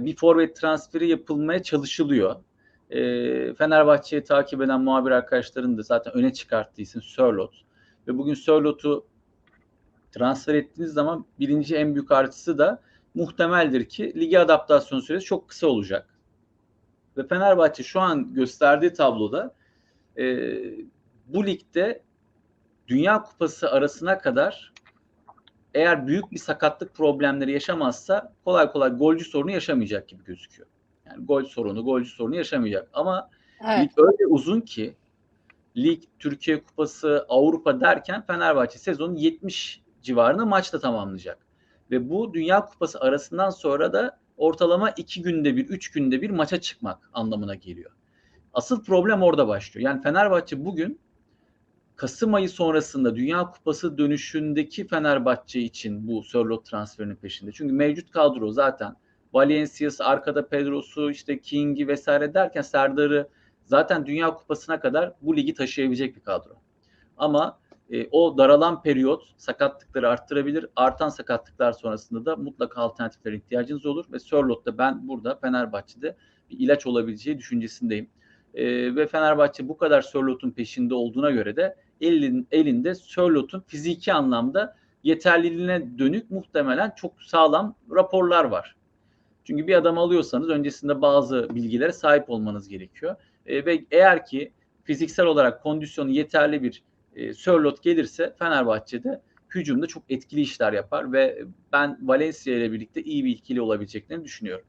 e, bir forvet transferi yapılmaya çalışılıyor. E, Fenerbahçe'yi takip eden muhabir arkadaşların da zaten öne çıkarttığı isim Sörlot. Ve bugün Sörlot'u transfer ettiğiniz zaman birinci en büyük artısı da muhtemeldir ki ligi adaptasyon süresi çok kısa olacak. Ve Fenerbahçe şu an gösterdiği tabloda e, bu ligde Dünya Kupası arasına kadar eğer büyük bir sakatlık problemleri yaşamazsa kolay kolay golcü sorunu yaşamayacak gibi gözüküyor. Yani gol sorunu, golcü sorunu yaşamayacak. Ama evet. lig öyle uzun ki lig, Türkiye Kupası, Avrupa derken Fenerbahçe sezonu 70 civarında maçta tamamlayacak. Ve bu Dünya Kupası arasından sonra da ortalama iki günde bir, üç günde bir maça çıkmak anlamına geliyor. Asıl problem orada başlıyor. Yani Fenerbahçe bugün Kasım ayı sonrasında Dünya Kupası dönüşündeki Fenerbahçe için bu Sörlot transferinin peşinde. Çünkü mevcut kadro zaten Valencia'sı, arkada Pedro'su, işte King'i vesaire derken Serdar'ı zaten Dünya Kupası'na kadar bu ligi taşıyabilecek bir kadro. Ama e, o daralan periyot sakatlıkları arttırabilir. Artan sakatlıklar sonrasında da mutlaka alternatiflere ihtiyacınız olur ve Sörlot'ta ben burada Fenerbahçe'de bir ilaç olabileceği düşüncesindeyim. E, ve Fenerbahçe bu kadar Sörlot'un peşinde olduğuna göre de elin, elinde Sörlot'un fiziki anlamda yeterliliğine dönük muhtemelen çok sağlam raporlar var. Çünkü bir adam alıyorsanız öncesinde bazı bilgilere sahip olmanız gerekiyor. E, ve eğer ki fiziksel olarak kondisyonu yeterli bir e, Sörlot gelirse Fenerbahçe'de hücumda çok etkili işler yapar ve ben Valencia ile birlikte iyi bir ikili olabileceklerini düşünüyorum.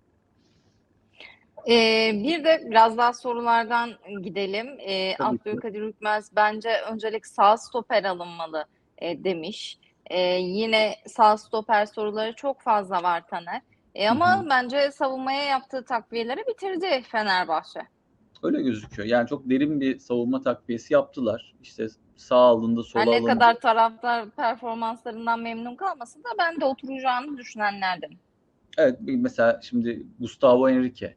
Ee, bir de biraz daha sorulardan gidelim. Ee, Abdülkadir Hükmez bence öncelik sağ stoper alınmalı e, demiş. E, yine sağ stoper soruları çok fazla var Taner. E, ama hı hı. bence savunmaya yaptığı takviyeleri bitirdi Fenerbahçe. Öyle gözüküyor. Yani çok derin bir savunma takviyesi yaptılar. İşte sağ alında sol yani alında. Ne kadar taraftar performanslarından memnun kalmasa da ben de oturacağını düşünenlerdim. Evet mesela şimdi Gustavo Enrique e,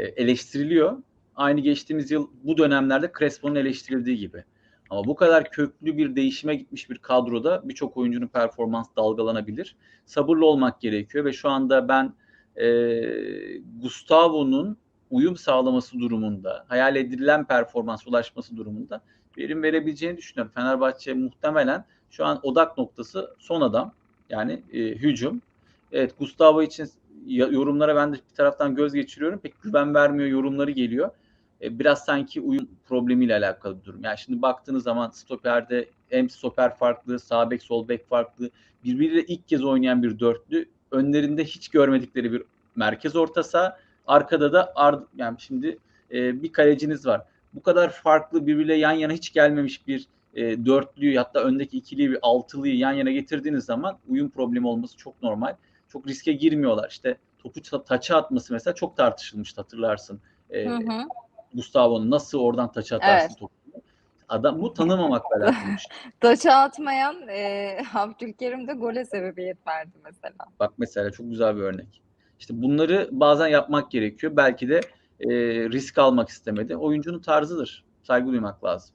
eleştiriliyor. Aynı geçtiğimiz yıl bu dönemlerde Crespo'nun eleştirildiği gibi. Ama bu kadar köklü bir değişime gitmiş bir kadroda birçok oyuncunun performans dalgalanabilir. Sabırlı olmak gerekiyor ve şu anda ben e, Gustavo'nun uyum sağlaması durumunda, hayal edilen performans ulaşması durumunda verim verebileceğini düşünüyorum. Fenerbahçe muhtemelen şu an odak noktası son adam yani e, hücum. Evet Gustavo için yorumlara ben de bir taraftan göz geçiriyorum. Pek güven vermiyor yorumları geliyor. E, biraz sanki uyum problemiyle alakalı bir durum. Yani şimdi baktığınız zaman stoperde hem stoper farklı, sağ bek, sol bek farklı. Birbiriyle ilk kez oynayan bir dörtlü. Önlerinde hiç görmedikleri bir merkez orta saha. Arkada da ard, yani şimdi e, bir kaleciniz var. Bu kadar farklı birbiriyle yan yana hiç gelmemiş bir e, dörtlüyü hatta öndeki ikiliyi bir altılıyı yan yana getirdiğiniz zaman uyum problemi olması çok normal. Çok riske girmiyorlar. İşte topu taça atması mesela çok tartışılmıştı hatırlarsın. E. Gustavo'nun nasıl oradan taça atarsın evet. topu. Adam bu tanımamak alakalımış. taça atmayan e, Abdülkerim de gole sebebiyet verdi mesela. Bak mesela çok güzel bir örnek. İşte bunları bazen yapmak gerekiyor. Belki de e, risk almak istemedi. Oyuncunun tarzıdır. Saygı duymak lazım.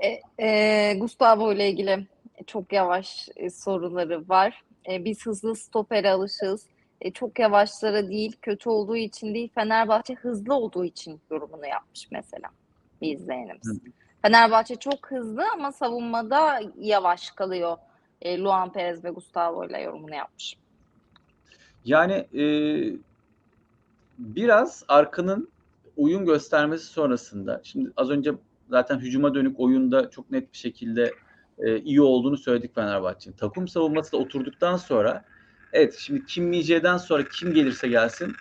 E, e, Gustavo ile ilgili çok yavaş e, soruları var. E, biz hızlı stopere alışığız. E, çok yavaşlara değil, kötü olduğu için değil, Fenerbahçe hızlı olduğu için yorumunu yapmış mesela bir izleyenimiz. Hı. Fenerbahçe çok hızlı ama savunmada yavaş kalıyor. E, Luan Perez ve Gustavo ile yorumunu yapmış. Yani e, biraz Arkın'ın uyum göstermesi sonrasında şimdi az önce zaten hücuma dönük oyunda çok net bir şekilde e, iyi olduğunu söyledik Fenerbahçe'nin. Takım savunması da oturduktan sonra evet şimdi Kim Mice'den sonra kim gelirse gelsin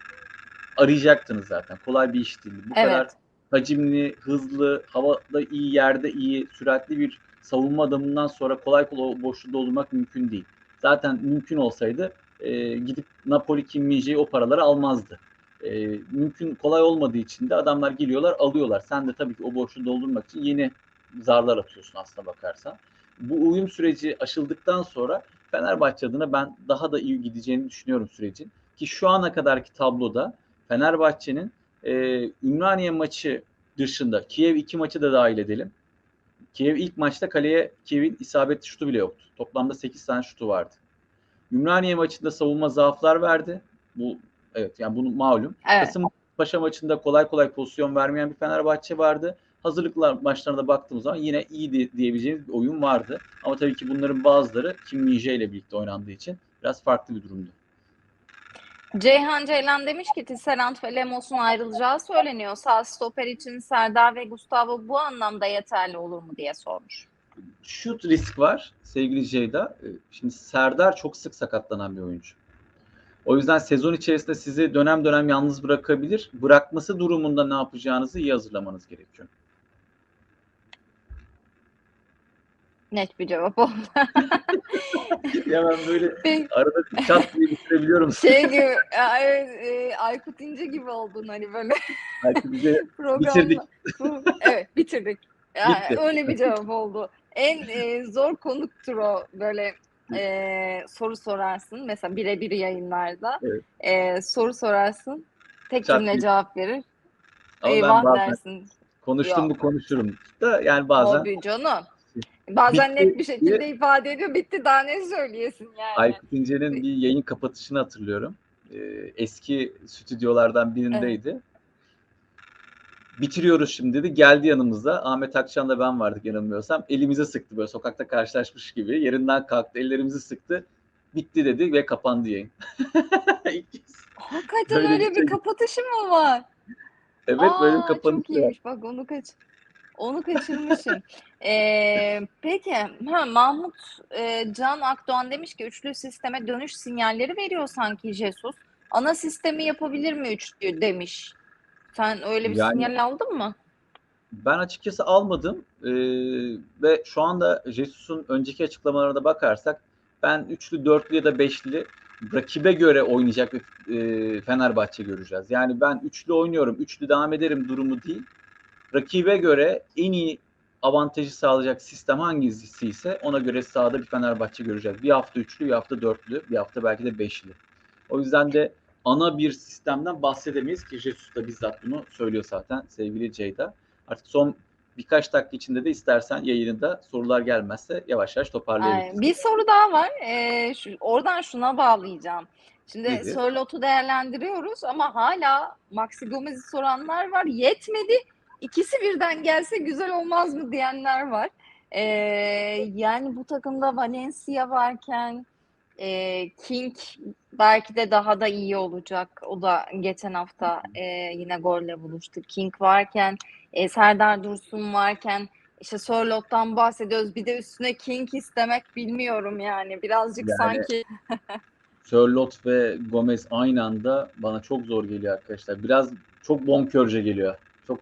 arayacaktınız zaten. Kolay bir iş değil. Bu evet. kadar hacimli, hızlı, havada iyi, yerde iyi, süratli bir savunma adamından sonra kolay kolay boşluğu doldurmak mümkün değil. Zaten mümkün olsaydı e, gidip Napoli Kim Mice'yi o paraları almazdı. E, mümkün kolay olmadığı için de adamlar geliyorlar alıyorlar. Sen de tabii ki o boşluğu doldurmak için yeni zarlar atıyorsun aslına bakarsan. Bu uyum süreci aşıldıktan sonra Fenerbahçe adına ben daha da iyi gideceğini düşünüyorum sürecin. Ki şu ana kadarki tabloda Fenerbahçe'nin e, Ümraniye maçı dışında Kiev iki maçı da dahil edelim. Kiev ilk maçta kaleye Kiev'in isabetli şutu bile yoktu. Toplamda 8 tane şutu vardı. Ümraniye maçında savunma zaaflar verdi. Bu Evet yani bunu malum. Evet. Kasımpaşa maçında kolay kolay pozisyon vermeyen bir Fenerbahçe vardı. Hazırlıklar maçlarına da baktığımız zaman yine iyi di- diyebileceğimiz bir oyun vardı. Ama tabii ki bunların bazıları Kim Min-jae ile birlikte oynandığı için biraz farklı bir durumdu. Ceyhan Ceylan demiş ki Tisserand ve Lemos'un ayrılacağı söyleniyor. Sağ stoper için Serdar ve Gustavo bu anlamda yeterli olur mu diye sormuş. Şu risk var sevgili Ceyda. Ee, Şimdi Serdar çok sık sakatlanan bir oyuncu. O yüzden sezon içerisinde sizi dönem dönem yalnız bırakabilir. Bırakması durumunda ne yapacağınızı iyi hazırlamanız gerekiyor. Net bir cevap oldu. ya ben böyle Peki, arada çat diye bitirebiliyorum. şey gibi, evet, e, Aykut İnce gibi oldun hani böyle bize programda. Bitirdik. evet bitirdik. Yani Bitti. öyle bir cevap oldu. En e, zor konuktur o böyle e, soru sorarsın. Mesela birebir yayınlarda Evet. e, soru sorarsın. Tek Çat cümle cevap verir. ama Eyvah dersin. konuştum Yok. mu konuşurum da yani bazen Tabii canım. Bazen Bitti net bir şekilde ifade ediyor. Bitti daha ne söyleyesin yani. Aykut İnce'nin bir yayın kapatışını hatırlıyorum. Ee, eski stüdyolardan birindeydi. Bitiriyoruz şimdi dedi. Geldi yanımıza. Ahmet Akçan'la ben vardık yanılmıyorsam. Elimizi sıktı böyle sokakta karşılaşmış gibi. Yerinden kalktı. Ellerimizi sıktı. Bitti dedi ve kapandı yayın. Hakikaten Böyle öyle bir şey- kapatışı mı var? Evet böyle bir Aa, kapanışı Çok var. iyiymiş bak onu kaç onu kaçırmışım. Ee, peki ha, Mahmut e, Can Akdoğan demiş ki üçlü sisteme dönüş sinyalleri veriyor sanki Jesus. Ana sistemi yapabilir mi üçlü demiş. Sen öyle bir Yani- sinyal aldın mı? Ben açıkçası almadım Ee, ve şu anda Jesus'un önceki açıklamalarına bakarsak ben üçlü, dörtlü ya da beşli rakibe göre oynayacak bir e, Fenerbahçe göreceğiz. Yani ben üçlü oynuyorum, üçlü devam ederim durumu değil. Rakibe göre en iyi avantajı sağlayacak sistem hangisi ise ona göre sahada bir Fenerbahçe göreceğiz. Bir hafta üçlü, bir hafta dörtlü, bir hafta belki de beşli. O yüzden de ana bir sistemden bahsedemeyiz ki Jesus da bizzat bunu söylüyor zaten sevgili Ceyda. Artık son birkaç dakika içinde de istersen yayında sorular gelmezse yavaş yavaş Ay, toparlayabiliriz. bir soru daha var. Ee, şu, oradan şuna bağlayacağım. Şimdi Nedir? Sörlot'u değerlendiriyoruz ama hala Maxi Gomez'i soranlar var. Yetmedi. İkisi birden gelse güzel olmaz mı diyenler var. Ee, yani bu takımda Valencia varken e, King belki de daha da iyi olacak. O da geçen hafta e, yine golle buluştu. King varken, e, Serdar Dursun varken işte Sörlot'tan bahsediyoruz. Bir de üstüne King istemek bilmiyorum yani. Birazcık Yani- sanki Sörlot ve Gomez aynı anda bana çok zor geliyor arkadaşlar. Biraz çok bonkörce geliyor. Çok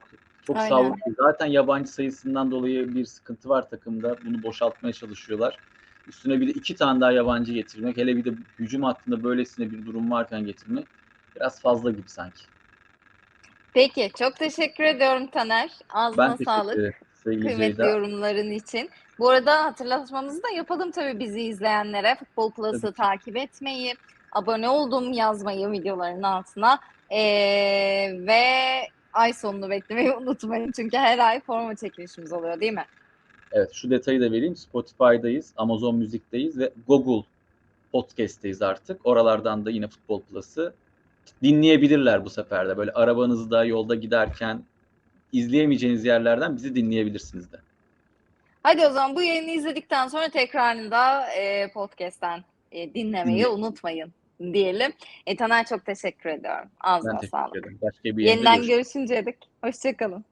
çok Aynen. sağlıklı. Zaten yabancı sayısından dolayı bir sıkıntı var takımda. Bunu boşaltmaya çalışıyorlar. Üstüne bir de iki tane daha yabancı getirmek. Hele bir de hücum hattında böylesine bir durum varken getirmek biraz fazla gibi sanki. Peki çok teşekkür ediyorum Taner. Ben Ağzına teşekkür sağlık. ederim sevgili Kıymetli Ceyda. yorumların için. Bu arada hatırlatmamızı da yapalım tabii bizi izleyenlere. Futbol Plus'ı takip etmeyi, abone oldum yazmayı videoların altına. Ee, ve ay sonunu beklemeyi unutmayın. Çünkü her ay forma çekilişimiz oluyor değil mi? Evet şu detayı da vereyim. Spotify'dayız, Amazon Müzik'teyiz ve Google Podcast'teyiz artık. Oralardan da yine Futbol Plus'ı dinleyebilirler bu sefer de. Böyle arabanızda yolda giderken izleyemeyeceğiniz yerlerden bizi dinleyebilirsiniz de. Hadi o zaman bu yayını izledikten sonra tekrarını da e, podcast'ten e, dinlemeyi Dinle- unutmayın diyelim. E, Taner çok teşekkür ediyorum. Ağzına sağlık. ederim. Başka bir Yeniden görüşünceye dek hoşçakalın.